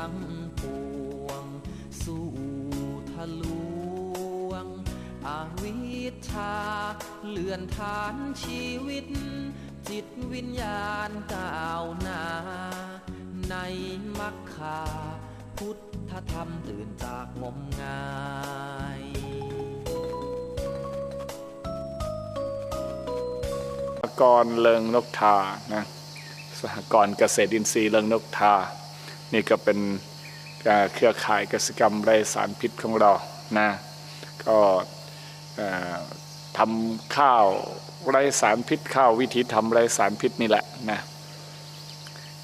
ทั้งปวง สู่ทะลวง อวิชชาเลื่อนฐานชีวิต จิตวิญญาณก้าวหน้า ในมรรคา พุทธธรรมตื่นจากงมงายสหกรณ์เลิงนกทานะสหกรณ์เกษตรอินทรีย์เลิงนกทา นี่ก็เป็นเครือข่ายกสิกรรมไรสารพิษของเรานะก็ทำข้าวไรสารพิษข้าววิธีทำไรสารพิษนี่แหละนะ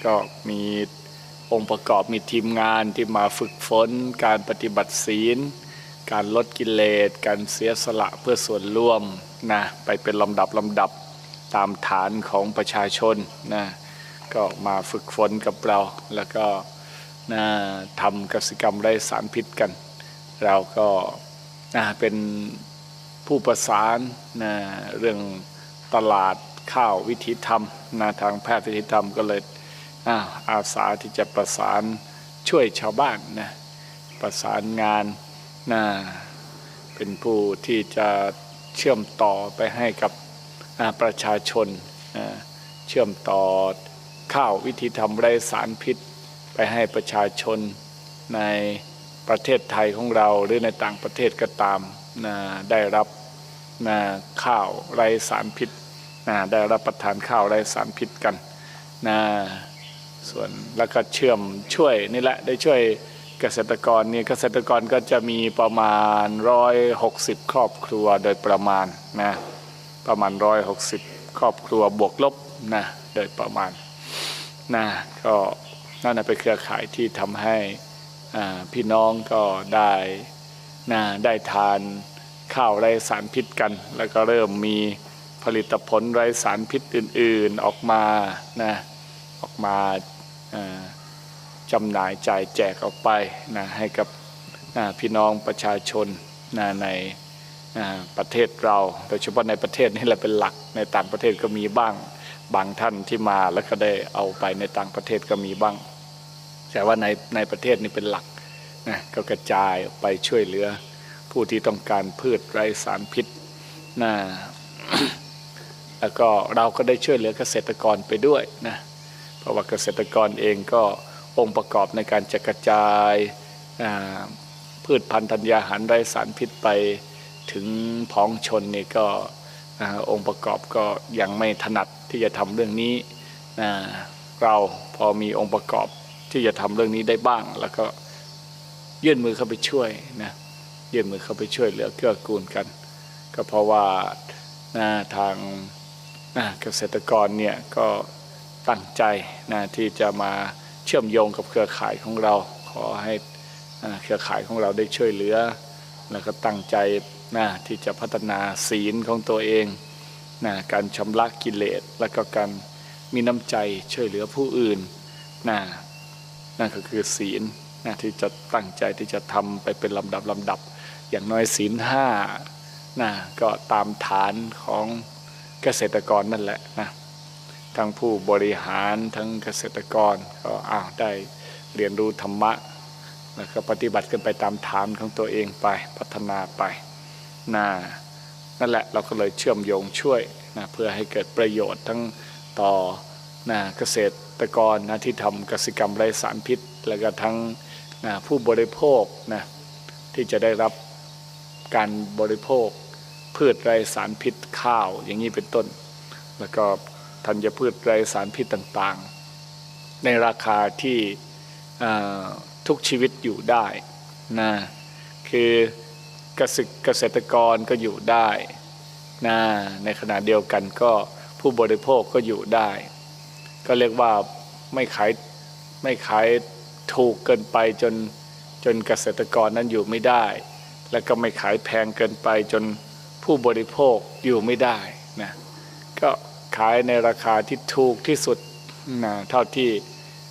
ก็มีองค์ประกอบมีทีมงานที่มาฝึกฝน การปฏิบัติศีล การลดกิเลส การเสียสละเพื่อส่วนร่วมนะไปเป็นลำดับลำดับตามฐานของประชาชนนะก็มาฝึกฝนกับเราแล้วก็ นะทำกสิกรรมไร้สารพิษกัน เราก็นะเป็นผู้ประสานนะเรื่องตลาดข้าววิธีธรรมนะทางแพทย์วิธีธรรมก็เลยอาอาสาที่จะประสานช่วยชาวบ้านนะประสานงานนะเป็นผู้ที่จะเชื่อมต่อไปให้กับประชาชน เชื่อมต่อข้าววิธีทำไร้สารพิษ ไปให้ประชาชนในประเทศไทยของเราหรือในต่างประเทศก็ตามนะได้รับนะข้าวไร้สารพิษนะได้รับประทานข้าวไร้สารพิษกันนะส่วนแล้วก็เชื่อมช่วยนี่แหละได้ช่วยเกษตรกรนี่เกษตรกรก็จะมีประมาณ 160 ครอบครัวโดยประมาณนะประมาณ 160 ครอบครัวบวกลบนะโดยประมาณนะก็ นั่นเป็นเครือข่ายที่ทำให้พี่น้องก็ได้นะได้ทานข้าวไร้สารพิษกัน แล้วก็เริ่มมีผลิตผลไร้สารพิษอื่นๆออกมานะออกมาอ่าจำหน่ายจ่ายแจกออกไปนะให้กับนะพี่น้องประชาชนนะในนะประเทศเราโดยเฉพาะในประเทศนี่แหละเป็นหลักในต่างประเทศก็มีบ้าง บางท่านที่มาแล้วก็ได้เอาไปในต่างประเทศก็มีบ้าง แต่ว่าในในประเทศนี่เป็นหลักนะก็กระจายไปช่วยเหลือผู้ที่ต้องการพืชไร้สารพิษนะแล้วก็เราก็ได้ช่วยเหลือเกษตรกรไปด้วยนะเพราะว่าเกษตรกรเองก็องค์ประกอบในการจะกระจายพืชพันธุ์ธัญญาหารไร้สารพิษไปถึงพ้องชนนี่ก็อ่าองค์ประกอบก็ยังไม่ถนัดที่จะทำเรื่องนี้นะเราพอมีองค์ประกอบ ที่จะทำเรื่องนี้ได้บ้าง แล้วก็ยื่นมือเข้าไปช่วยนะยื่นมือเข้าไปช่วยเหลือเกื้อกูลกัน ก็เพราะว่านะทางนะเกษตรกรเนี่ยก็ตั้งใจนะที่จะมาเชื่อมโยงกับเครือข่ายของเรา ขอให้เครือข่ายของเราได้ช่วยเหลือ แล้วก็ตั้งใจนะที่จะพัฒนาศีลของตัวเองนะการชำระกิเลส แล้วก็การมีน้ำใจช่วยเหลือผู้อื่นนะ นั่นก็คือศีลนะที่จะตั้งใจที่จะทำไปเป็นลำดับลำดับ อย่างน้อยศีลห้านะก็ตามฐานของเกษตรกรนั่นแหละนะทั้งผู้บริหารทั้งเกษตรกรก็อ้าวได้เรียนรู้ธรรมะแล้วก็ปฏิบัติกันไปตามฐานของตัวเองไปพัฒนาไปนะนั่นแหละเราก็เลยเชื่อมโยงช่วยนะเพื่อให้เกิดประโยชน์ทั้งต่อ นะเกษตรกรนะที่ทำกสิกรรมไร้สารพิษ แล้วก็ทั้งนะผู้บริโภคนะที่จะได้รับการบริโภค พืชไร้สารพิษข้าวอย่างนี้เป็นต้น แล้วก็ธัญพืชไร้สารพิษต่างๆ ในราคาที่ทุกชีวิตอยู่ได้นะคือเกษตรเกษตรกรก็อยู่ได้นะในขณะเดียวกันก็ผู้บริโภคก็อยู่ได้ ก็เรียกว่าไม่ขายไม่ขายถูกเกินไปจนจนเกษตรกรนั้นอยู่ไม่ได้ แล้วก็ไม่ขายแพงเกินไปจนผู้บริโภคอยู่ไม่ได้นะก็ขายในราคาที่ถูกที่สุดนะเท่าที่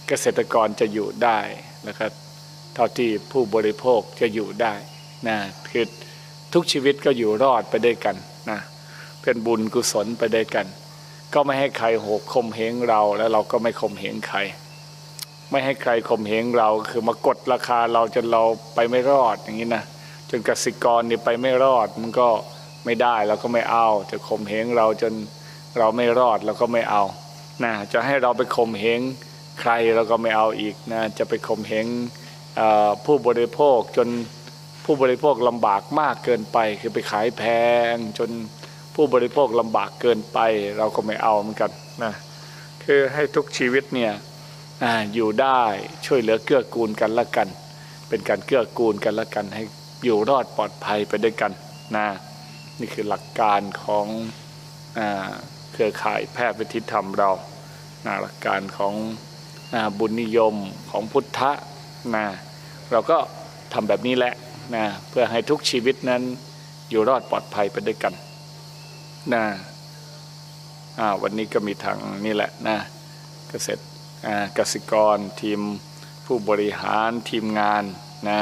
เกษตรกรจะอยู่ได้แล้วก็เท่าที่ผู้บริโภคจะอยู่ได้นะคือทุกชีวิตก็อยู่รอดไปด้วยกันนะเป็นบุญกุศลไปด้วยกัน ก็ไม่ให้ใครโหกคมเหงเราแล้วเราก็ไม่คมเหงใคร ไม่ให้ใครข่มเหงเราคือมากดราคาเราจนเราไปไม่รอดอย่างนี้นะจนกสิกรเนี่ยไปไม่รอดมันก็ไม่ได้เราก็ไม่เอาจะข่มเหงเราจนเราไม่รอดเราก็ไม่เอานะจะให้เราไปข่มเหงใครเราก็ไม่เอาอีกนะจะไปข่มเหงผู้บริโภคจนผู้บริโภคลำบากมากเกินไป คือไปขายแพงจน ผู้บริโภคลำบากเกินไปเราก็ไม่เอาเหมือนกันนะคือให้ทุกชีวิตเนี่ยออยู่ได้ช่วยเหลือเกื้อกูลกันละกัน เป็นการเกื้อกูลกันละกัน ให้อยู่รอดปลอดภัยไปด้วยกันนะนี่คือหลักการของอเครือข่ายแพทย์วิทิธรรมเรานะหลักการของอบุญนิยมของพุทธะนะเราก็ทำแบบนี้แหละนะเพื่อให้ทุกชีวิตนั้นอยู่รอดปลอดภัยไปด้วยกัน นะอ่าวันนี้ก็มีทางนี่แหละนะเกษตรอ่ากสิกรทีมผู้บริหารทีมงานนะ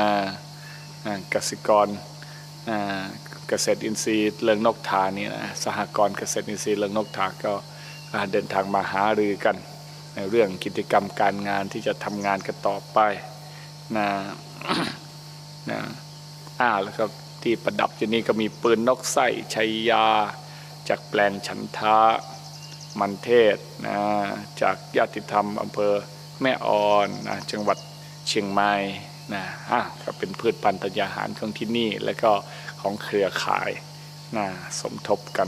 อ่ากสิกรอ่าเกษตรอินทรีย์เลิงนกทานี่นะสหกรณ์เกษตรอินทรีย์เลิงนกทาก็เดินทางมาหารือกัน ในเรื่องกิจกรรมการงานที่จะทำงานกันต่อไปนะนะอ่าแล้วก็ที่ประดับอยู่นี่ก็มีปืนนกไส้ชัยยา จากแปลงฉันทะมันเทศนะจากญาติธรรมอำเภอแม่ออนนะจังหวัดเชียงใหม่นะอะก็เป็นพืชพันธุ์ธัญญาหารของที่นี่ แล้วก็ของเครือข่ายนะสมทบกัน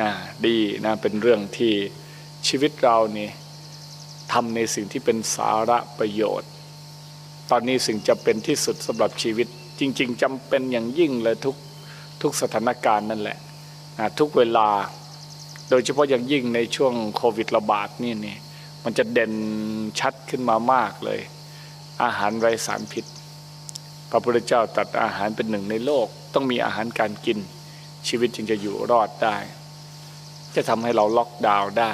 นะดีนะเป็นเรื่องที่ชีวิตเรานี่ทำในสิ่งที่เป็นสาระประโยชน์ ตอนนี้สิ่งจะเป็นที่สุดสำหรับชีวิต จริง ๆจำเป็นอย่างยิ่งเลยทุกทุกสถานการณ์นั่นแหละ ทุกเวลา โดยเฉพาะอย่างยิ่งในช่วงโควิดระบาดนี่นี่มันจะเด่นชัดขึ้นมามากเลย อาหารไร้สารพิษ พระพุทธเจ้าตัดอาหารเป็นหนึ่งในโลก ต้องมีอาหารการกิน ชีวิตจึงจะอยู่รอดได้ จะทำให้เราล็อกดาวน์ได้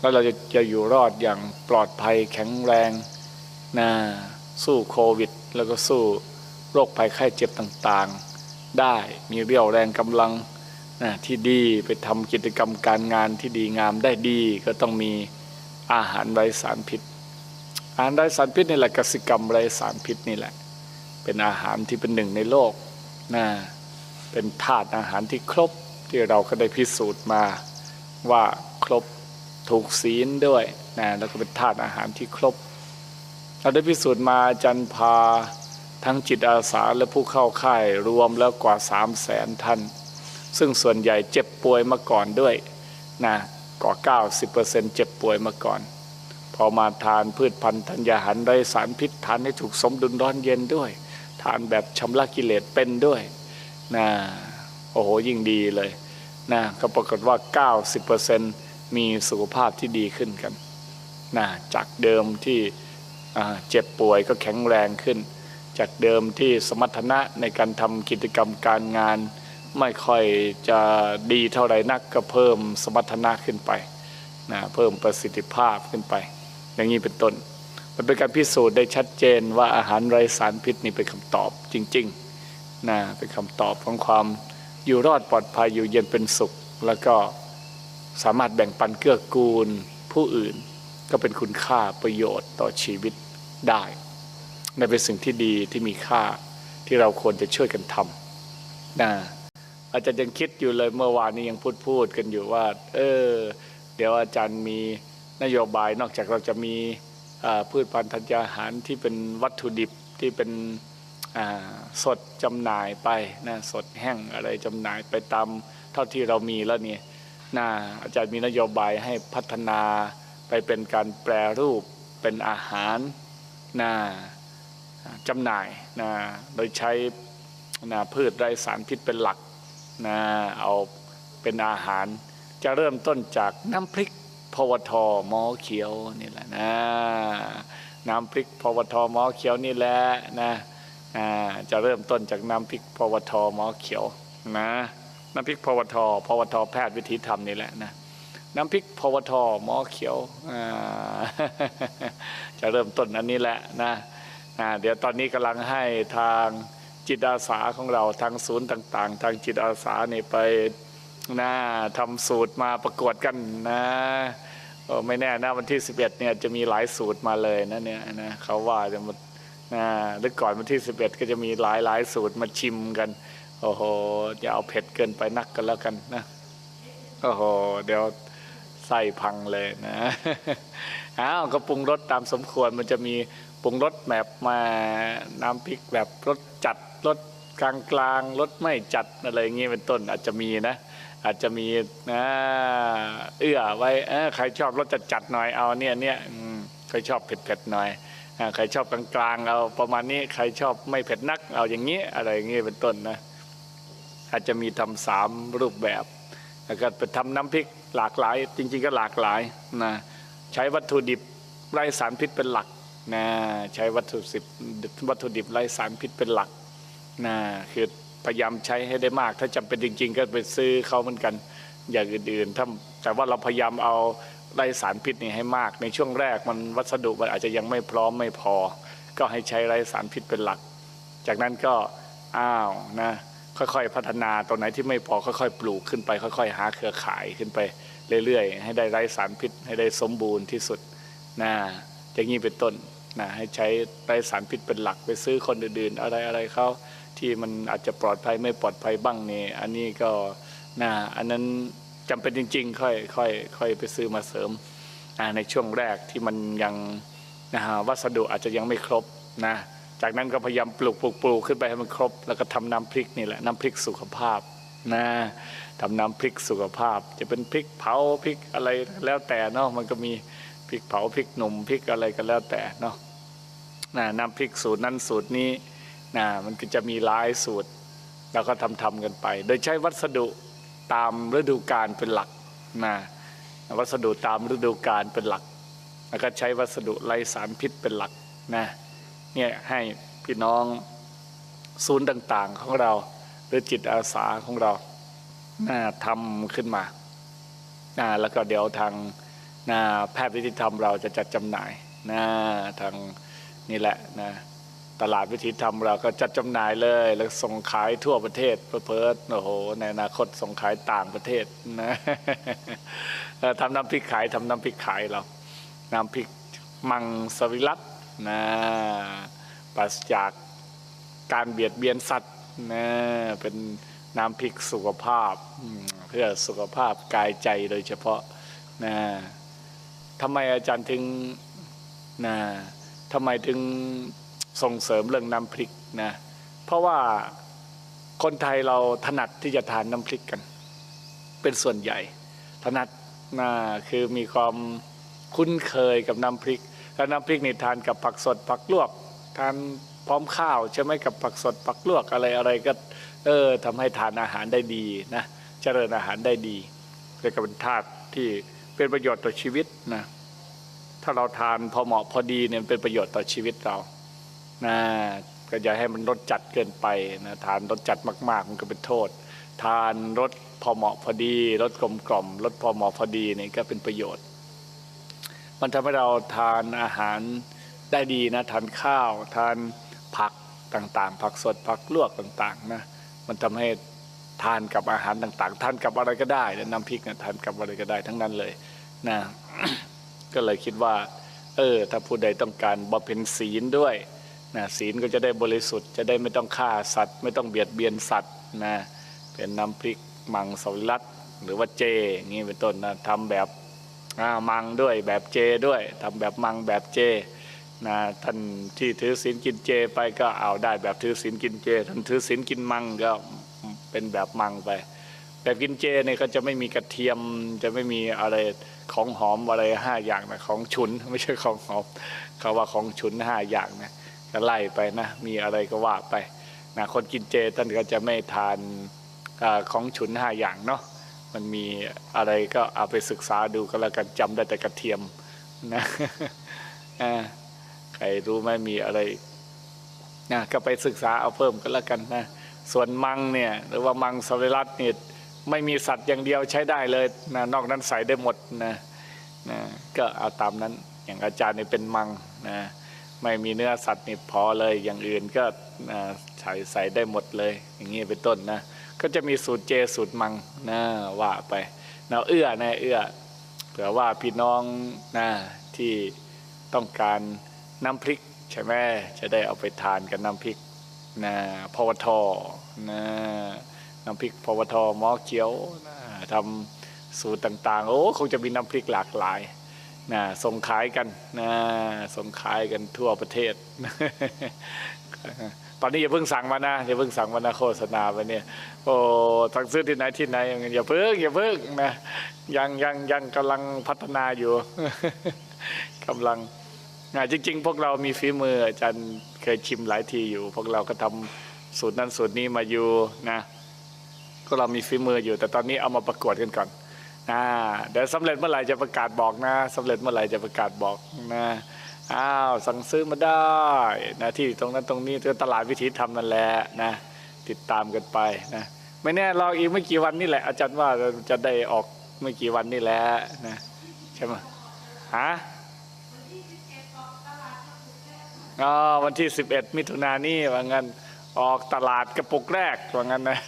แล้วเราจะจะอยู่รอดอย่างปลอดภัยแข็งแรงนะสู้โควิด แล้วก็สู้โรคภัยไข้เจ็บต่างๆ ได้มีเรี่ยวแรงกำลัง นะที่ดีไปทำกิจกรรมการงานที่ดีงามได้ดีก็ต้องมีอาหารไร้สารพิษ อาหารไร้สารพิษนี่แหละกสิกรรมไร้สารพิษนี่แหละ เป็นอาหารที่เป็นหนึ่งในโลกนะเป็นธาตุอาหารที่ครบที่เราก็ได้พิสูจน์มาว่าครบถูกศีลด้วยนะแล้วก็เป็นธาตุอาหารที่ครบ เราได้พิสูจน์มาจันพาทั้งจิตอาสาและผู้เข้าค่ายรวมแล้วกว่า3 0 0แสนท่าน ซึ่งส่วนใหญ่เจ็บป่วยมาก่อนด้วยนะกว่า90%เจ็บป่วยมาก่อน พอมาทานพืชพันธุ์ธัญญาหารไร้สารพิษทานให้ถูกสมดุลร้อนเย็นด้วย ทานแบบชำระกิเลสเป็นด้วยนะโอ้โหยิ่งดีเลยนะก็ปรากฏว่า 90%มีสุขภาพที่ดีขึ้นกันนะจากเดิมที่เจ็บป่วยก็แข็งแรงขึ้น จากเดิมที่สมรรถนะในการทำกิจกรรมการงาน ไม่ค่อยจะดีเท่าไหร่นักก็เพิ่มสมรรถนะขึ้นไปนะเพิ่มประสิทธิภาพขึ้นไป อย่างนี้เป็นต้น มันเป็นการพิสูจน์ได้ชัดเจนว่าอาหารไร้สารพิษนี่เป็นคำตอบจริงๆนะเป็นคำตอบของความอยู่รอดปลอดภัยอยู่เย็นเป็นสุข แล้วก็สามารถแบ่งปันเกื้อกูลผู้อื่น ก็เป็นคุณค่าประโยชน์ต่อชีวิตได้นั่นเป็นสิ่งที่ดีที่มีค่าที่เราควรจะช่วยกันทำนะ อาจารย์ยังคิดอยู่เลยเมื่อวานนี้ยังพูดพูดกันอยู่ว่า เออ เดี๋ยวอาจารย์มีนโยบายนอกจากเราจะมีพืชพันธุ์ธัญญาหารที่เป็นวัตถุดิบที่เป็นสดจำหน่ายไปนะสดแห้งอะไรจำหน่ายไปตามเท่าที่เรามีแล้วเนี่ยนะอาจารย์มีนโยบายให้พัฒนาไปเป็นการแปรรูปเป็นอาหารนะจำหน่ายนะโดยใช้นะพืชไร้สารพิษเป็นหลัก นะเอาเป็นอาหารจะเริ่มต้นจากน้ำพริกพวทหมอเขียวนี่แหละนะน้ำพริกพวทหมอเขียวนี่แหละนะจะเริ่มต้นจากน้ำพริกพวทหมอเขียวนะน้ำพริกพวทพวทแพทย์วิธีธรรมนี่แหละนะน้ำพริกพวทหมอเขียวจะเริ่มต้นอันนี้แหละนะเดี๋ยวตอนนี้กำลังให้ทาง จิตอาสาของเราทางศูนย์ต่าง ๆ ทางจิตอาสานี่ไปนะทำสูตรมาประกวดกันนะไม่แน่นะวันที่ 11เนี่ยจะมีหลายสูตรมาเลยนะเนี่ยนะเขาว่าจะมานะหรือก่อนวันที่ 11 ก็จะมีหลายหลายสูตรมาชิมกัน โอ้โหอย่าเอาเผ็ดเกินไปนักกันแล้วกันนะโอ้โหเดี๋ยวไส้พังเลยนะอ้าวก็ปรุงรสตามสมควรมันจะมีปรุงรสแบบมาน้ำพริกแบบรสจัด รสกลางกลางรสไม่จัดอะไรอย่างงี้เป็นต้นอาจจะมีนะ อาจจะมีนะเอื้อไว้ใครชอบรสจัดจัดหน่อยเอาเนี่ยเนี่ยใครชอบเผ็ดเผ็ดหน่อยใครชอบกลางกลางเอาประมาณนี้ใครชอบไม่เผ็ดนักเอาอย่างนี้อะไรอย่างงี้เป็นต้นนะอาจจะมีทำสามรูปแบบแล้วก็ไปทำน้ำพริกหลากหลาย จริง ๆ ก็หลากหลายนะใช้วัตถุดิบไร้สารพิษเป็นหลักนะใช้วัตถุดิบวัตถุดิบไร้สารพิษเป็นหลัก นะคือพยายามใช้ให้ได้มาก ถ้าจำเป็นจริง ๆ ก็ไปซื้อเขาเหมือนกันอย่างอื่นๆถ้าแต่ว่าเราพยายามเอาไร้สารพิษนี่ให้มาก ในช่วงแรกมันวัสดุมันอาจจะยังไม่พร้อมไม่พอ ก็ให้ใช้ไร้สารพิษเป็นหลัก จากนั้นก็อ้าวนะค่อยๆพัฒนาตรงไหนที่ไม่พอค่อยๆ ปลูกขึ้นไป ค่อย ๆ หาเครือข่ายขึ้นไปเรื่อยๆ ให้ได้ไร้สารพิษ ให้ได้สมบูรณ์ที่สุดนะอย่างนี้เป็นต้นนะให้ใช้ไร้สารพิษเป็นหลักไปซื้อคนอื่นๆ อะไรอะไรเขา ที่มันอาจจะปลอดภัยไม่ปลอดภัยบ้างนี่อันนี้ก็นะอันนั้นจำเป็นจริง ๆ ค่อยค่อยค่อยไปซื้อมาเสริมนะในช่วงแรกที่มันยังนะฮะวัสดุอาจจะยังไม่ครบนะจากนั้นก็พยายามปลูกปลูกปลูกขึ้นไปให้มันครบ แล้วก็ทำน้ำพริกนี่แหละน้ำพริกสุขภาพนะทำน้ำพริกสุขภาพ จะเป็นพริกเผาพริกอะไรแล้วแต่เนาะมันก็มีพริกเผาพริกหนุ่มพริกอะไรก็แล้วแต่เนาะนะน้ำพริกสูตรนั้นสูตรนี้ นะมันก็จะมีหลายสูตร แล้วก็ทำทำกันไป โดยใช้วัสดุตามฤดูกาลเป็นหลักนะวัสดุตามฤดูกาลเป็นหลัก แล้วก็ใช้วัสดุไร้สารพิษเป็นหลักนะเนี่ยให้พี่น้องศูนย์ต่าง ๆ ของเรา หรือจิตอาสาของเรานะทำขึ้นมานะแล้วก็เดี๋ยวทางนะแพทย์วิธีธรรมเราจะจัดจำหน่ายนะทางนี่แหละนะ ตลาดวิธีธรรมเราก็จัดจำหน่ายเลย แล้วส่งขายทั่วประเทศเพิ่มโอ้โหในอนาคตส่งขายต่างประเทศนะทำน้ำพริกขายทำน้ำพริกขายเราน้ำพริกมังสวิรัตนะปราศจากการเบียดเบียนสัตว์นะเป็นน้ำพริกสุขภาพ เพื่อสุขภาพกายใจโดยเฉพาะนะทำไมอาจารย์ถึงนะทำไมถึง ส่งเสริมเรื่องน้ำพริกนะเพราะว่าคนไทยเราถนัดที่จะทานน้ำพริกกัน เป็นส่วนใหญ่ ถนัดนะคือมีความคุ้นเคยกับน้ำพริกแล้วน้ำพริกนี่ทานกับผักสดผักลวกทานพร้อมข้าวใช่ไหมกับผักสดผักลวกอะไรอะไรก็เออทำให้ทานอาหารได้ดีนะเจริญอาหารได้ดีแล้วก็เป็นธาตุที่เป็นประโยชน์ต่อชีวิตนะถ้าเราทานพอเหมาะพอดีเนี่ยเป็นประโยชน์ต่อชีวิตเรา นะก็อย่าให้มันรสจัดเกินไปนะทานรสจัดมาก ๆ มันก็เป็นโทษ ทานรสพอเหมาะพอดีรสกลมกล่อมรสพอเหมาะพอดีนี่ก็เป็นประโยชน์ มันทำให้เราทานอาหารได้ดีนะทานข้าว ทานผักต่างๆ ผักสดผักลวกต่างๆนะมันทำให้ทานกับอาหารต่างๆ ทานกับอะไรก็ได้นะน้ำพริกนะทานกับอะไรก็ได้ทั้งนั้นเลยนะก็เลยคิดว่า เออ ถ้าผู้ใดต้องการบำเพ็ญศีลด้วย นะศีลก็จะได้บริสุทธิ์จะได้ไม่ต้องฆ่าสัตว์ ไม่ต้องเบียดเบียนสัตว์นะเป็นน้ำพริกมังสวิรัตหรือว่าเจอย่างนี้เป็นต้นนะทำแบบมังด้วยแบบเจด้วยทำแบบมังแบบเจนะท่านที่ถือศีลกินเจไปก็เอาได้แบบถือศีลกินเจ ท่านถือศีลกินมังก็เป็นแบบมังไป แบบกินเจเนี่ยก็จะไม่มีกระเทียมจะไม่มีอะไรของหอมอะไรห้าอย่างนะของฉุนไม่ใช่ของหอมเขาว่าของฉุนห้าอย่างนะ ก็ไล่ไปนะมีอะไรก็ว่าไปนะคนกินเจท่านก็จะไม่ทานอของฉุนห้าอย่างเนาะมันมีอะไรก็เอาไปศึกษาดูก็แล้วกันจำได้แต่กระเทียมนะใครรู้ไหมมีอะไรนะก็ไปศึกษาเอาเพิ่มก็แล้วกันนะส่วนมังเนี่ยหรือว่ามังสวิรัตเนี่ยไม่มีสัตว์อย่างเดียวใช้ได้เลยนะนอกนั้นใส่ได้หมดนะนะก็เอาตามนั้นอย่างอาจารย์เนี่ยเป็นมังนะ ไม่มีเนื้อสัตว์นี่พอเลยอย่างอื่นก็ใส่ใส่ได้หมดเลย อย่างนี้เป็นต้นนะ ก็จะมีสูตรเจสูตรมังนะว่าไปนะเอื้อนะเอื้อเผื่อว่าพี่น้องนะที่ต้องการน้ำพริกใช่ไหมจะได้เอาไปทานกับน้ำพริกนะพวทนะน้ำพริกพวทหมอเขียวนะทำสูตรต่างๆ โอ้คงจะมีน้ำพริกหลากหลาย นะส่งขายกันนะส่งขายกันทั่วประเทศ ตอนนี้อย่าเพิ่งสั่งมานะอย่าเพิ่งสั่งมานะโฆษณาไปเนี่ยโอ้สั่งซื้อที่ไหนที่ไหนอย่าเพิ่งอย่าเพิ่งนะยังยังยังกำลังพัฒนาอยู่กำลังอ่าจริง ๆ พวกเรามีฝีมืออาจารย์เคยชิมหลายทีอยู่ พวกเราก็ทำสูตรนั้นสูตรนี้มาอยู่นะก็เรามีฝีมืออยู่ แต่ตอนนี้เอามาประกวดกันก่อน นะเดี๋ยวสำเร็จเมื่อไหร่จะประกาศบอกนะสำเร็จเมื่อไหร่จะประกาศบอกนะอ้าวสั่งซื้อมาได้นะที่ตรงนั้นตรงนี้ก็ตลาดวิถีธรรมนั่นแหละนะติดตามกันไปนะไม่แน่รออีกไม่กี่วันนี่แหละ อาจารย์ว่าจะได้ออกไม่กี่วันนี่แหละนะใช่ไหมฮะอ๋อวันที่11มิถุนายนนี่ว่างั้น ออกตลาดกระปุกแรกว่างั้นนะ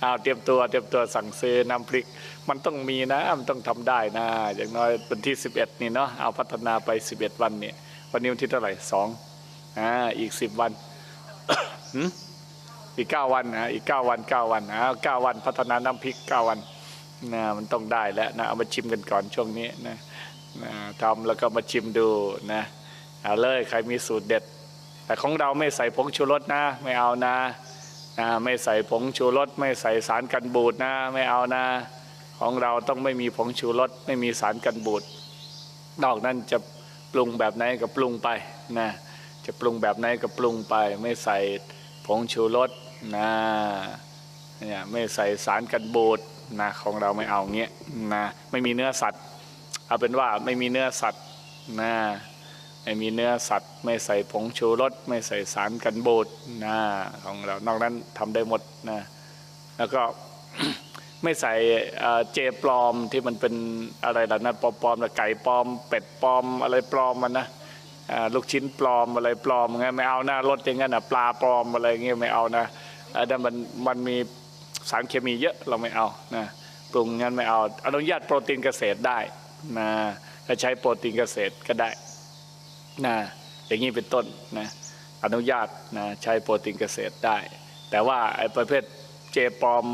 เอาเตรียมตัวเตรียมตัวสั่งซื้อน้ำพริก มันต้องมีนะมันต้องทำได้นะ อย่างน้อยวันที่ 11 นี่เนาะเอาพัฒนาไป 11 วันเนี่ยวันนี้วันที่เท่าไหร่สองอ่าอีก 10 วันอีก 9 วันนะอีก 9 วัน 9 วันอ่า9วันพัฒนาน้ำพริก 9 วันนะมันต้องได้แล้วนะเอามาชิมกันก่อนช่วงนี้นะนะทำแล้วก็มาชิมดูนะเอาเลยใครมีสูตรเด็ด แต่ของเราไม่ใส่ผงชูรสนะ ไม่เอานะนะไม่ใส่ผงชูรสไม่ใส่สารกันบูดนะ ไม่เอานะ ของเราต้องไม่มีผงชูรสไม่มีสารกันบูดนอกนั้นจะปรุงแบบไหนก็ปรุงไปนะจะปรุงแบบไหนก็ปรุงไป ไม่ใส่ผงชูรสนะเนี่ยไม่ใส่สารกันบูดนะของเราไม่เอาเงี้ยนะไม่มีเนื้อสัตว์เอาเป็นว่าไม่มีเนื้อสัตว์นะ ไม่มีเนื้อสัตว์ ไม่ใส่ผงชูรสไม่ใส่สารกันบูดนะของเรานอกนั้นทำได้หมดนะแล้วก็ไม่ใส่เจปลอมที่มันเป็นอะไรล่ะนะปลอมๆนะไก่ปลอม เป็ดปลอมอะไรปลอมมันนะลูกชิ้นปลอมอะไรปลอมงั้นไม่เอานะรสอย่างนั้นนะปลาปลอมอะไรเงี้ยไม่เอานะอันนั้นมันมันมีสารเคมีเยอะเราไม่เอานะปรุงงั้นไม่เอาอนุญาตโปรตีนเกษตรได้นะถ้าใช้โปรตีนเกษตรก็ได้ นะอย่างนี้เป็นต้นนะอนุญาตนะใช้โปรตีนเกษตรได้ แต่ว่าไอ้ประเภทเจปอม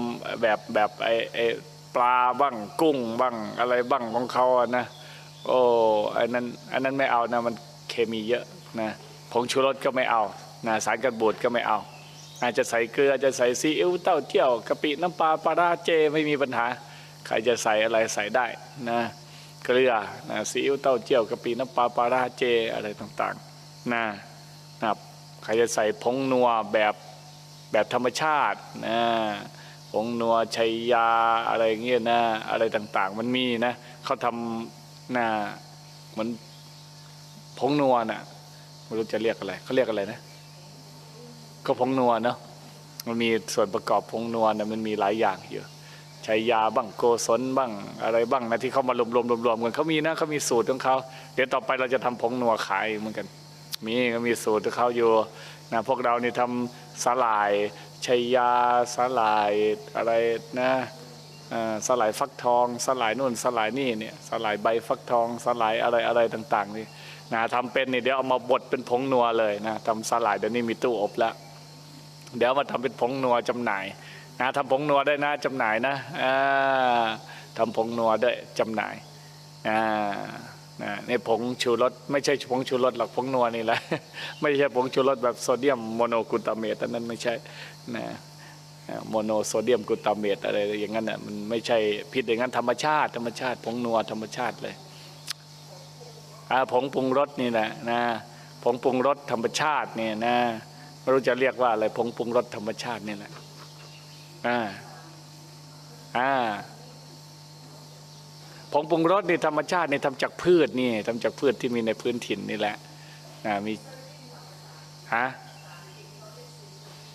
แบบแบบไอ้ไอ้ปลาบ้างกุ้งบ้างอะไรบ้างของเขาอะนะโอ้อันนั้นอันนั้นไม่เอานะมันเคมีเยอะนะผงชูรสก็ไม่เอานะสารกันบูดก็ไม่เอา อาจจะใส่เกลือจะใส่ซีอิ๊วเต้าเจี้ยวกะปิน้ำปลาปลาร้าเจไม่มีปัญหา ใครจะใส่อะไรใส่ได้นะ เกลือนะซีอิ๊วเต้าเจี้ยวกะปิน้ำปลาปลาราเจอะไรต่างๆนะนะครับใครจะใส่ผงนัวแบบแบบธรรมชาตินะผงนัวชัยยาอะไรเงี้ยนะอะไรต่างๆ มันมีนะเขาทำนะเหมือนผงนัวน่ะไม่รู้จะเรียกอะไรเขาเรียกอะไรนะ ก็ผงนัวเนาะมันมีส่วนประกอบผงนัวนะมันมีหลายอย่างอยู่ใช้ยาบ้างโกศลบ้างอะไรบ้างนะที่เขามารวมรวมรวมรวมกันเขามีนะเขามีสูตรของเขาเดี๋ยวต่อไปเราจะทำผงนัวขายเหมือนกัน มีก็มีสูตรของเขาอยู่นะพวกเรานี่ทำสลายชัยยาสลายอะไรนะอ่าสลายฟักทอง สลายนู่นสลายนี่เนี่ยสลายใบฟักทอง สลายอะไรอะไรต่างๆนี่นะทำเป็นนี่เดี๋ยวเอามาบดเป็นผงนัวเลยนะทำสลายเดี๋ยวนี้มีตู้อบแล้วเดี๋ยวมาทำเป็นผงนัวจำหน่าย นะทำผงนัวได้นะจำหน่ายนะทำผงนัวได้จำหน่ายนะนี่ผงชูรสไม่ใช่ผงชูรสหรอกผงนัวนี่แหละไม่ใช่ผงชูรสแบบโซเดียมโมโนกลูตาเมตอันนั้นไม่ใช่นะโมโนโซเดียมกลูตาเมตอะไรอย่างนั้นน่ะมันไม่ใช่พิษอย่างนั้นธรรมชาติธรรมชาติผงนัวธรรมชาติเลยผงปรุงรสนี่แหละนะผงปรุงรสธรรมชาติเนี่ยนะไม่รู้จะเรียกว่าอะไรผงปรุงรสธรรมชาตินี่แหละ อ่าอ่าผงปรุงรสนี่ธรรมชาตินี่ทำจากพืชนี่ทำจากพืชที่มีในพื้นถิ่นนี่แหละอ่ามีฮะ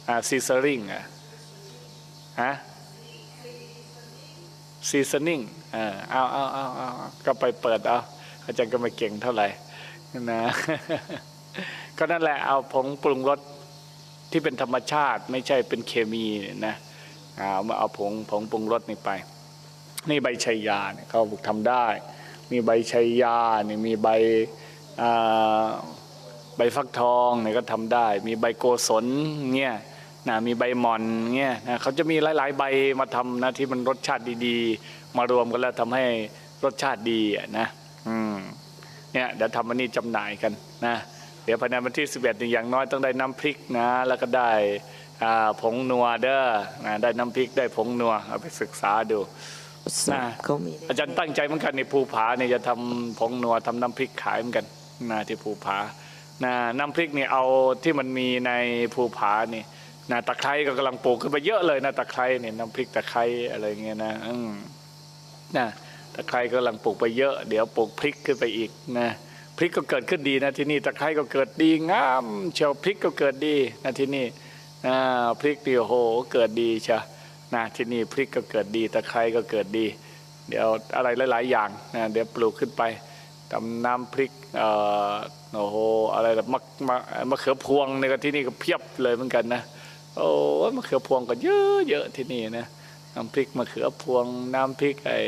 อ่าซีซอริงอะฮะซีซันนิ่งอ่าเอาเอาเอาเอาเอาก็ไปเปิดเอาอาจารย์ก็ไม่เก่งเท่าไหร่นะก็นั่นแหละเอาผงปรุงรสที่เป็นธรรมชาติไม่ใช่เป็นเคมีนะ เอามาเอาผงผงปรุงรสนี่ไป นี่ใบชัยยาเนี่ยเขาบอกทำได้ มีใบชัยยาเนี่ยมีใบใบฟักทองเนี่ยก็ทำได้ มีใบโกศลเนี่ยนะมีใบหมอนเนี่ยนะเขาจะมีหลาย ๆ ใบมาทำนะที่มันรสชาติดีๆ มารวมกันแล้วทำให้รสชาติดีนะอืมเนี่ยเดี๋ยวทำอันนี้จำหน่ายกันนะเดี๋ยวภายในวันที่ 11เนี่ยอย่างน้อยต้องได้น้ำพริกนะ แล้วก็ได้ ผงนัวเด้อนะได้น้ำพริกได้ผงนัวเอาไปศึกษาดูน่ะเขามีอาจารย์ตั้งใจเหมือนกันในภูผาเนี่ยจะทำผงนัวทำน้ำพริกขายเหมือนกันนะที่ภูผานะน้ำพริกนี่เอาที่มันมีในภูผานี่นะตะไคร้ก็กำลังปลูกขึ้นไปเยอะเลยนะตะไคร้เนี่ยน้ำพริกตะไคร้อะไรเงี้ยนะอืมนะตะไคร้ก็กำลังปลูกไปเยอะ เดี๋ยวปลูกพริกขึ้นไปอีกนะพริกก็เกิดขึ้นดีนะที่นี่ตะไคร้ก็เกิดดีงามเชียวพริกก็เกิดดีนะที่นี่ นะพริกดีโอโหเกิดดีเชียวนะที่นี่พริกก็เกิดดีตะไคร้ก็เกิดดี เดี๋ยวอะไรหลาย ๆ อย่างนะเดี๋ยวปลูกขึ้นไปทำน้ำพริกเอ่อโอ้โหอะไรแบบมะมะมะเขือพวงในยก็ที่นี่ก็เพียบเลยเหมือนกันนะโอ้มะเขือพวงก็เยอะเยอะที่นี่นะน้ำพริกมะเขือพวง น้ำพริกไอ้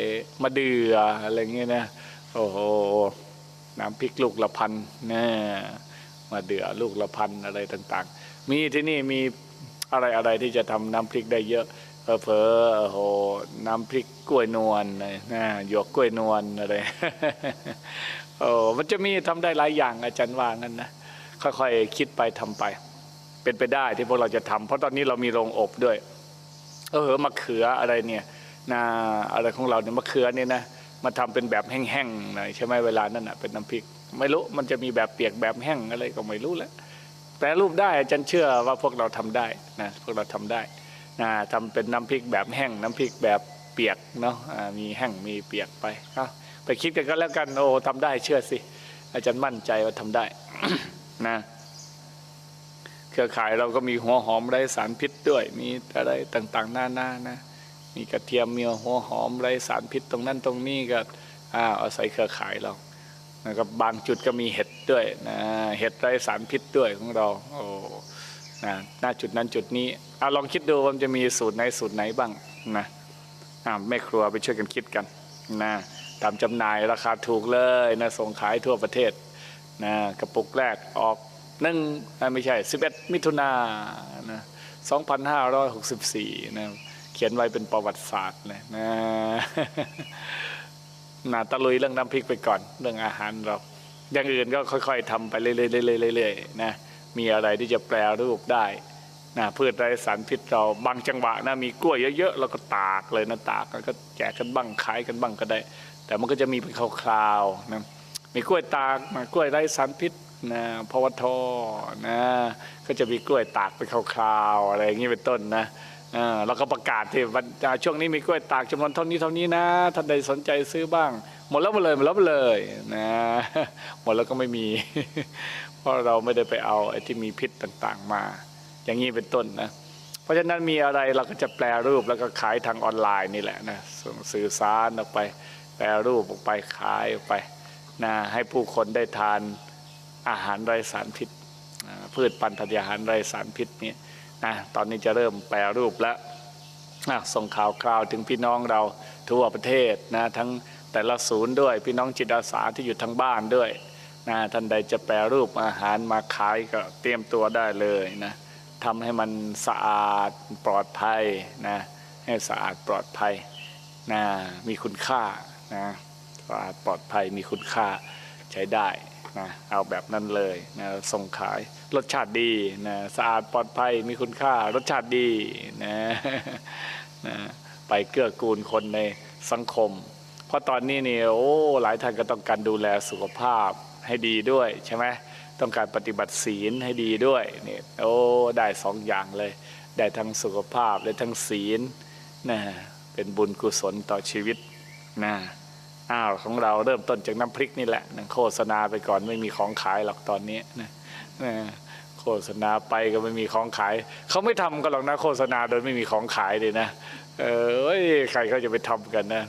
มะเดื่ออะไรเงี้ยนะโอ้โหน้ำพริกลูกละพันนะมะเดือลูกละพันอะไรต่าง ๆ มีที่นี่มี อะไรอะไรที่จะทำน้ำพริกได้เยอะเผลอโอ้โหน้ำพริกกล้วยนวลนะหยวกกล้วยนวลอะไรโอ้มันจะมีทำได้หลายอย่างอาจารย์ว่างั้นนะค่อยๆคิดไปทำไป เป็นไปได้ที่พวกเราจะทำเพราะตอนนี้เรามีโรงอบด้วยเออมะเขืออะไรเนี่ยนาอะไรของเราเนี่ยมะเขือเนี่ยนะมาทำเป็นแบบแห้งๆหน่อยใช่ไหมเวลานั้นอะเป็นน้ำพริก ไม่รู้มันจะมีแบบเปียกแบบแห้งอะไรก็ไม่รู้แหล้ว แปรรูปได้อาจารย์เชื่อว่าพวกเราทำได้นะพวกเราทำได้นะทำเป็นน้ำพริกแบบแห้งน้ำพริกแบบเปียกเนาะมีแห้งมีเปียกไปเอาไปคิดกันก็แล้วกันโอ้ทำได้เชื่อสิ อาจารย์มั่นใจว่าทำได้นะเครือข่ายเราก็มีหัวหอมไร้สารพิษด้วย มีอะไรต่างๆหน้าหน้านะมีกระเทียมมีหัวหอมไร้สารพิษตรงนั้นตรงนี้ก็อ่าอาศัยเครือข่ายเรา นะครับบางจุดก็มีเห็ดด้วยนะเห็ดไร้สารพิษด้วยของเราโอ้นะหน้าจุดนั้นจุดนี้เอาลองคิดดูว่ามันจะมีสูตรไหนสูตรไหนบ้างนะอ่าแม่ครัวไปช่วยกันคิดกันนะตามจำหน่ายราคาถูกเลยนะส่งขายทั่วประเทศนะกระปุกแรกออกหนึ่งไม่ใช่ 11 มิถุนายนะ2564นะเขียนไว้เป็นประวัติศาสตร์เลยนะ นะตะลุยเรื่องน้ำพริกไปก่อน เรื่องอาหารเราอย่างอื่นก็ค่อย ๆทำไปเรื่อยๆเรื่อยๆนะมีอะไรที่จะแปลรูปได้นะพืชไร้สารพิษเราบางจังหวะนะมีกล้วยเยอะๆเราก็ตากเลยนะตากแล้วก็แจกกันบ้างขายกันบ้างก็ได้ แต่มันก็จะมีเป็นคราวๆนะมีกล้วยตากมากล้วยไร้สารพิษนะพวทนะก็จะมีกล้วยตากเป็นคราวๆอะไรอย่างนี้เป็นต้นนะ เราก็ประกาศที่วันช่วงนี้มีกล้วยตากจำนวนเท่านี้เท่านี้นะท่านใดสนใจซื้อบ้าง หมดแล้วหมดเลยหมดแล้วหมดเลยนะหมดแล้วก็ไม่มี เพราะเราไม่ได้ไปเอาไอ้ที่มีพิษต่างๆมา อย่างนี้เป็นต้นนะเพราะฉะนั้นมีอะไรเราก็จะแปลรูปแล้วก็ขายทางออนไลน์นี่แหละนะส่งสื่อสารออกไป แปลรูปออกไปขายออกไปนะให้ผู้คนได้ทานอาหารไร้สารพิษพืชพันธุ์ธัญญาหารไร้สารพิษเนี่ย นะตอนนี้จะเริ่มแปลรูปแล้วส่งข่าวคราวถึงพี่น้องเราทั่วประเทศนะทั้งแต่ละศูนย์ด้วย พี่น้องจิตอาสาที่อยู่ทางบ้านด้วยนะท่านใดจะแปรรูปอาหารมาขายก็เตรียมตัวได้เลยนะทำให้มันสะอาดปลอดภัยนะให้สะอาดปลอดภัยนะมีคุณค่านะสะอาดปลอดภัยมีคุณค่าใช้ได้นะเอาแบบนั้นเลยนะส่งขาย รสชาติดีนะสะอาดปลอดภัยมีคุณค่ารสชาติดีนะนะไปเกื้อกูลคนในสังคม เพราะตอนนี้เนี่ยโอ้หลายท่านก็ต้องการดูแลสุขภาพให้ดีด้วยใช่ไหมต้องการปฏิบัติศีลให้ดีด้วยเนี่ยโอ้ได้สองอย่างเลย ได้ทั้งสุขภาพและทั้งศีลนะเป็นบุญกุศลต่อชีวิตนะอ้าวของเราเริ่มต้นจากน้ำพริกนี่แหละนะโฆษณาไปก่อนไม่มีของขายหรอกตอนนี้นะนะ โฆษณาไปก็ไม่มีของขาย เขาไม่ทำก็หรอกนะโฆษณาโดยไม่มีของขายเลยนะ เออใครเขาจะไปทำกันนะ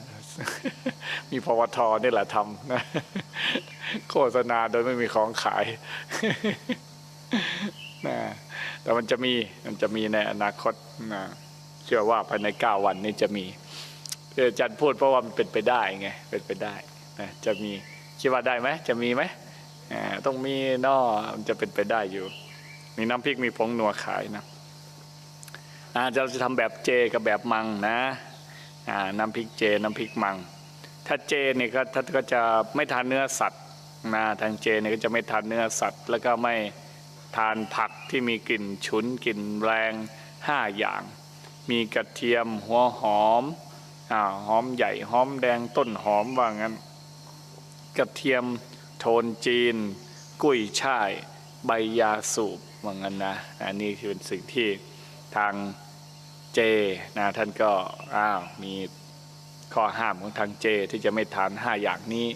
มีพวทนี่แหละทำนะโฆษณาโดยไม่มีของขายนะแต่มันจะมีมันจะมีในอนาคตนะเชื่อว่าภายในเก้าวันนี้จะมีอออาจันพูดเพราะว่ามันเป็นไปได้ไงเป็นไปได้นะจะมีคิดว่าได้ไหมจะมีไหม ต้องมีนอมันจะเป็นไปได้อยู่ มีน้ำพริกมีผงนัวขายนะอาเราจะทำแบบเจกับแบบมังนะน้ำพริกเจ น้ำพริกมัง ถ้าเจเนี่ยก็ท่านก็จะไม่ทานเนื้อสัตว์นะทางเจเนี่ยก็จะไม่ทานเนื้อสัตว์ แล้วก็ไม่ทานผักที่มีกลิ่นฉุนกลิ่นแรงห้าอย่าง มีกระเทียมหัวหอมอหอมใหญ่หอมแดงต้นหอมว่างั้น กระเทียม โทนจีน กุ้ยช่าย ใบยาสูบว่างั้นนะอันนี้คือเป็นสิ่งที่ทางเจนะท่านก็อ้าวมีข้อห้ามของทางเจที่จะไม่ทานห้าอย่างนี้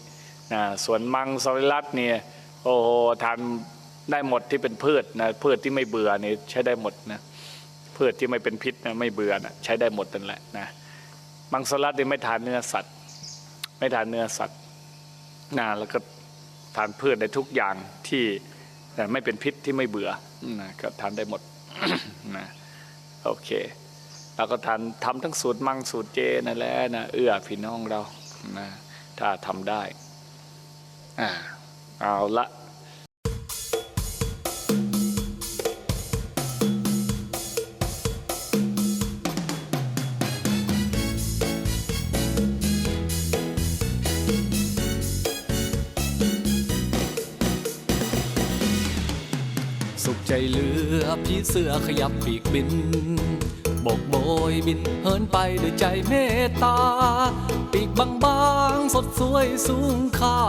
นะส่วนมังสวิรัตเนี่ยโอ้โหทานได้หมดที่เป็นพืชนะพืชที่ไม่เบื่อเนี่ยใช้ได้หมดนะพืชที่ไม่เป็นพิษนะไม่เบื่อนะใช้ได้หมดนั่นแหละนะมังสวิรัตเนี่ยไม่ทานเนื้อสัตว์ ไม่ทานเนื้อสัตว์นะแล้วก็ ทานพืชได้ทุกอย่างที่แต่ไม่เป็นพิษที่ไม่เบื่อนะก็ทานได้หมดนะโอเคเราก็ทานทำทั้งสูตรมังสูตรเจนั่นแหละนะเอื้อพี่น้องเรานะถ้าทำได้อ่าเอาละ เสือขยับปีกบินโบกโบยบินเหินไปด้วยใจเมตตา ปีกบางๆสดสวยสูงค่า